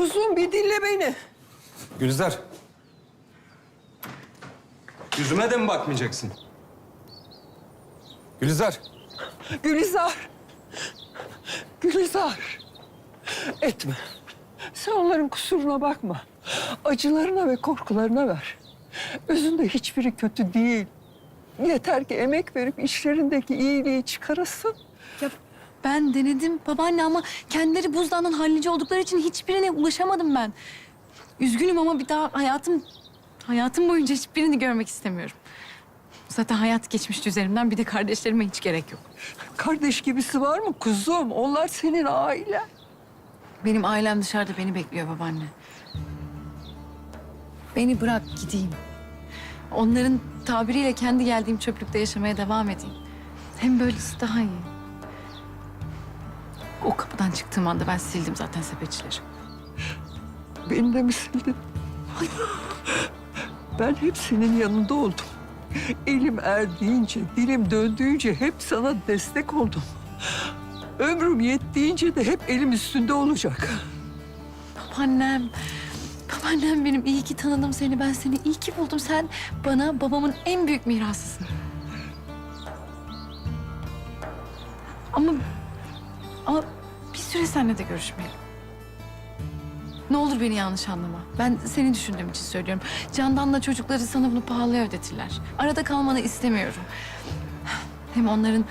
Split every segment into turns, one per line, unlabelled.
Kuzum bir dinle beni.
Gülizar. Yüzüme de mi bakmayacaksın? Gülizar.
Gülizar. Gülizar. Etme. Sen onların kusuruna bakma. Acılarına ve korkularına ver. Özünde hiçbiri kötü değil. Yeter ki emek verip işlerindeki iyiliği çıkarasın.
Ya ben denedim babaanne ama kendileri buzdağından hallici oldukları için hiçbirine ulaşamadım ben. Üzgünüm ama bir daha hayatım hayatım boyunca hiçbirini görmek istemiyorum. Zaten hayat geçmişti üzerimden bir de kardeşlerime hiç gerek yok.
Kardeş gibisi var mı kuzum? Onlar senin ailen.
Benim ailem dışarıda beni bekliyor babaanne. Beni bırak gideyim. Onların tabiriyle kendi geldiğim çöplükte yaşamaya devam edeyim. Hem böylesi daha iyi. O kapıdan çıktığım anda ben sildim zaten sepetçileri.
Beni de mi sildin? Ben hep senin yanında oldum. Elim erdiğince, dilim döndüğünce hep sana destek oldum. Ömrüm yettiğince de hep elim üstünde olacak.
Babaannem, babaannem benim iyi ki tanıdım seni. Ben seni iyi ki buldum. Sen bana babamın en büyük mirasısın. Ama, ama bir süre seninle de görüşmeyelim. Ne olur beni yanlış anlama. Ben seni düşündüğüm için söylüyorum. Candan'la çocukları sana bunu pahalıya ödetirler. Arada kalmanı istemiyorum. Hem onların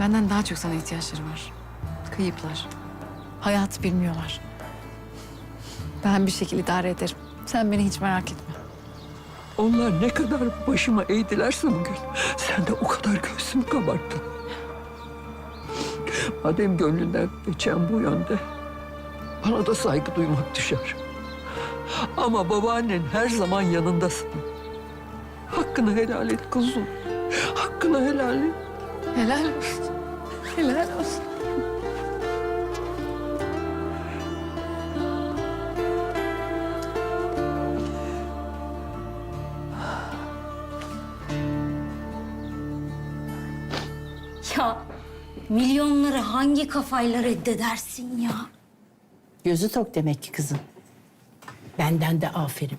benden daha çok sana ihtiyaçları var. Kayıplar. Hayat bilmiyorlar. Ben bir şekilde idare ederim. Sen beni hiç merak etme.
Onlar ne kadar başıma eğdilerse bugün, sen de o kadar göğsümü kabarttın. Madem gönlünden geçen bu yönde, bana da saygı duymak düşer. Ama babaannen her zaman yanındasın. Hakkını helal et kuzum. Hakkını helal et.
Helal olsun. Helal olsun.
Hangi kafayla reddedersin ya?
Gözü tok demek ki kızım. Benden de aferin.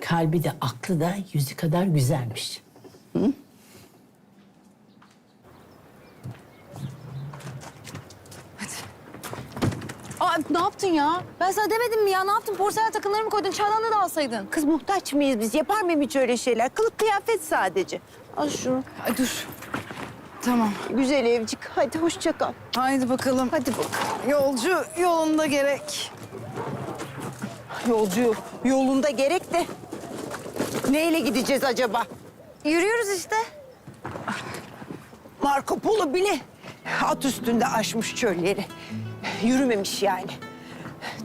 Kalbi de aklı da yüzü kadar güzelmiş.
Aa, ne yaptın ya? Ben sana demedim mi ya? Ne yaptın? Porselen takımlarımı koydun. Çaydanlığı da alsaydın.
Kız muhtaç mıyız biz? Yapar mıyım hiç öyle şeyler? Kılık kıyafet sadece. Al şunu.
Ay dur. Tamam.
Güzel evcik. Hadi hoşça kal.
Haydi bakalım.
Hadi bakalım.
Yolcu yolunda gerek.
Yolcu yolunda gerek de. Neyle gideceğiz acaba?
Yürüyoruz işte.
Marco Polo bile at üstünde aşmış çölleri. Yürümemiş yani.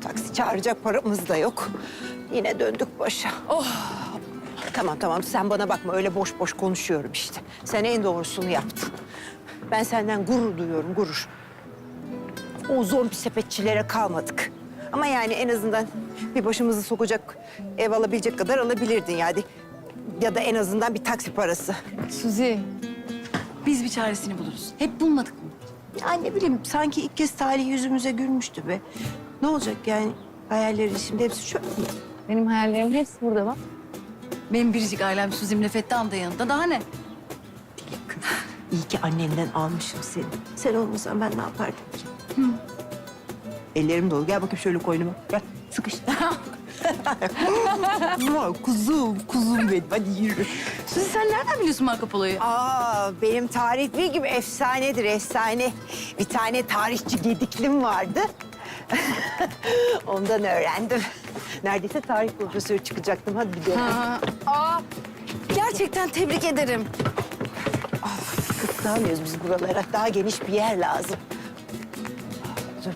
Taksi çağıracak paramız da yok. Yine döndük başa. Oh. Tamam tamam sen bana bakma öyle boş boş konuşuyorum işte. Sen en doğrusunu yaptın. Ben senden gurur duyuyorum gurur. O zombi sepetçilere kalmadık. Ama yani en azından bir başımızı sokacak ev alabilecek kadar alabilirdin yani. Ya da en azından bir taksi parası.
Suzi. Biz bir çaresini buluruz. Hep bulmadık mı?
Ya ne bileyim sanki ilk kez talih yüzümüze gülmüştü be. Ne olacak yani hayallerin şimdi hepsi çöp mü?
Benim hayallerimin hepsi burada bak. Benim biricik ailem Suzi'mle Fettah'ım da yanında. Daha ne?
İyi ki annenden almışım seni. Sen olmasan ben ne yapardım ki? Ellerim dolu. Gel bakayım şöyle koynuma. Gel sıkış. kuzum, kuzum benim. Hadi yürü.
Suzi sen nereden biliyorsun Marco Polo'yu?
Aa, benim tarih bir gibi efsanedir, efsane. Bir tane tarihçi gediklim vardı. Ondan öğrendim. Neredeyse tarih profesörü çıkacaktım. Hadi gidelim.
Aa, aa, gerçekten tebrik ederim.
Sığamıyoruz biz buralara. Daha geniş bir yer lazım. Dur.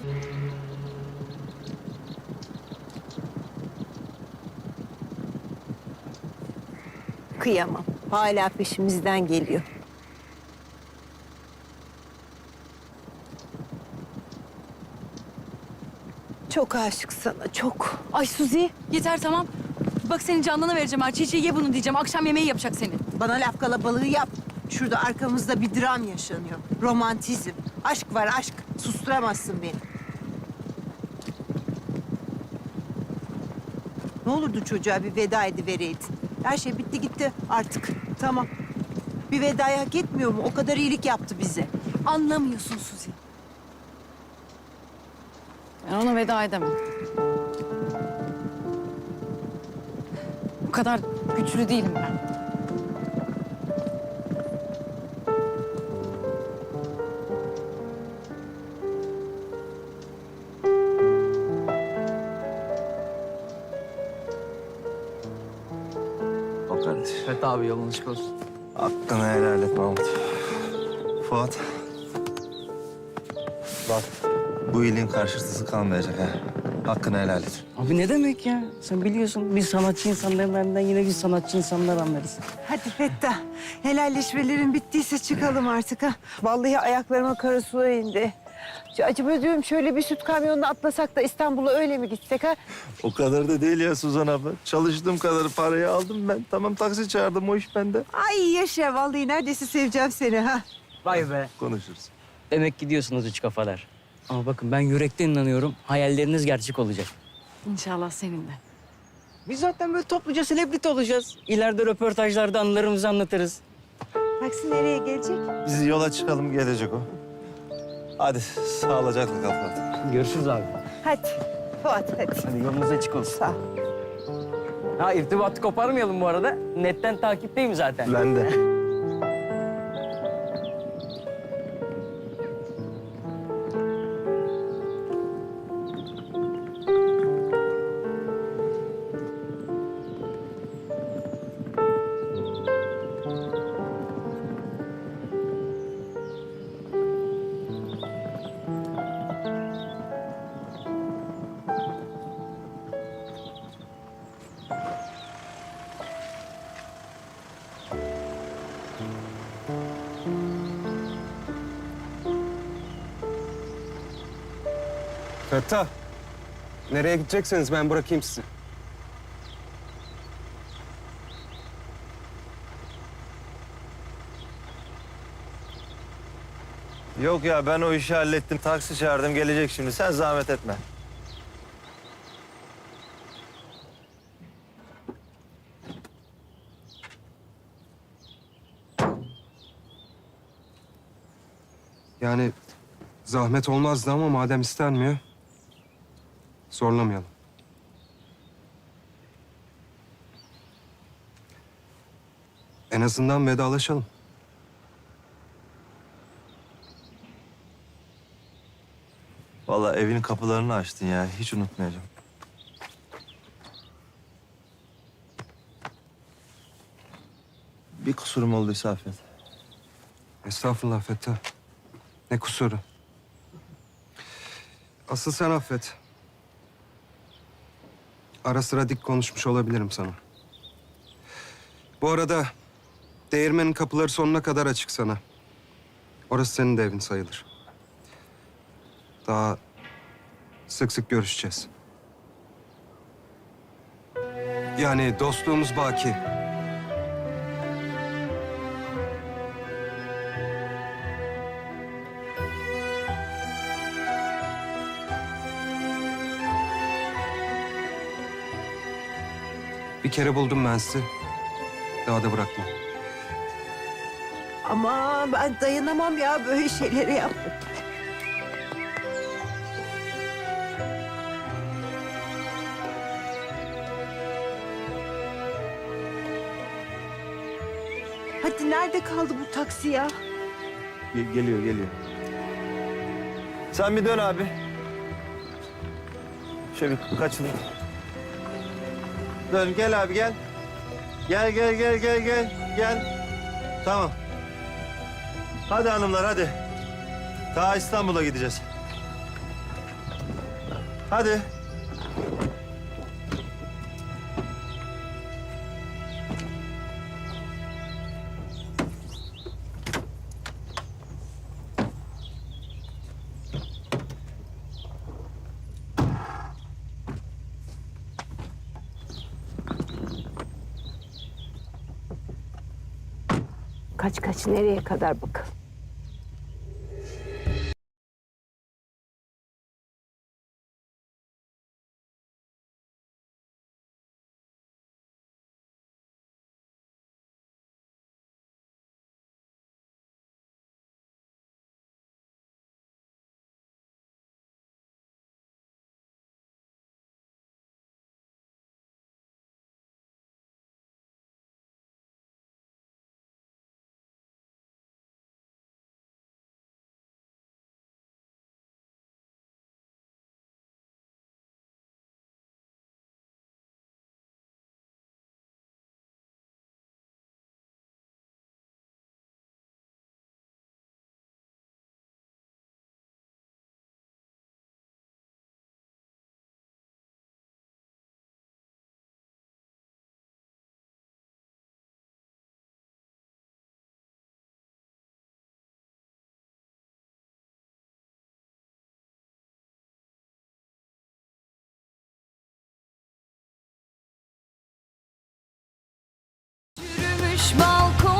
Kıyamam. Hala peşimizden geliyor. Çok aşık sana, çok.
Ay Suzi yeter tamam. Bak seni canlına vereceğim ha. Çiçeği ye bunu diyeceğim. Akşam yemeği yapacak seni.
Bana laf kalabalığı yap. Şurada arkamızda bir dram yaşanıyor. Romantizm. Aşk var aşk. Susturamazsın beni. Ne olurdu çocuğa bir veda edivereydin. Her şey bitti gitti artık. Tamam. Bir vedayı hak etmiyor mu? O kadar iyilik yaptı bize.
Anlamıyorsun Suzi. Ben ona veda edemem. Bu kadar güçlü değilim ben.
Kardeş.
Evet abi yolun açık olsun.
Hakkını helal et Mahmut. Fuat. Bak bu iyiliğin karşılığı kalmayacak ha. Hakkını helal et.
Abi ne demek ya? Sen biliyorsun biz sanatçı insanlarından yine biz sanatçı insanlar anlarız.
Hadi Fettah. Helalleşmelerin bittiyse çıkalım artık ha. Vallahi ayaklarıma kara sular indi. Şu- Acaba diyorum şöyle bir süt kamyonuna atlasak da İstanbul'a öyle mi gitsek ha?
O kadar da değil ya Suzan abla. Çalıştığım kadar parayı aldım ben. Tamam taksi çağırdım o iş bende.
Ay yaşa vallahi neredeyse seveceğim seni ha.
Vay be.
Konuşuruz.
Demek gidiyorsunuz üç kafalar. Ama bakın ben yürekten inanıyorum. Hayalleriniz gerçek olacak.
İnşallah seninle.
Biz zaten böyle topluca selebriti olacağız. İleride röportajlarda anılarımızı anlatırız.
Taksi nereye gelecek?
Biz yola çıkalım gelecek o. Hadi sağlıcakla kal Fuat.
Görüşürüz abi.
Hadi Fuat hadi.
Hadi yolunuz açık olsun.
Sağ ol.
Ha irtibatı koparmayalım bu arada. Netten takipteyim zaten.
Ben de.
Fettah. Nereye gidecekseniz ben bırakayım sizi.
Yok ya ben o işi hallettim. Taksi çağırdım gelecek şimdi. Sen zahmet etme.
Yani zahmet olmazdı ama madem istenmiyor, zorlamayalım. En azından vedalaşalım.
Vallahi evin kapılarını açtın ya. Hiç unutmayacağım. Bir kusurum olduysa affet.
Estağfurullah Fettah. Ne kusuru. Asıl sen affet. Ara sıra dik konuşmuş olabilirim sana. Bu arada değirmenin kapıları sonuna kadar açık sana. Orası senin de evin sayılır. Daha sık sık görüşeceğiz. Yani dostluğumuz baki. Bir kere buldum ben sizi. Daha da bırakmam.
Ama ben dayanamam ya böyle şeyleri yap. Hadi nerede kaldı bu taksi ya?
Ge- geliyor, geliyor. Sen bir dön abi. Şöyle bir kaçın. Dön, gel abi gel. Gel, gel, gel, gel, gel. Gel. Tamam. Hadi hanımlar, hadi. Daha İstanbul'a gideceğiz. Hadi.
Kaç kaç nereye kadar bakalım.
Balkon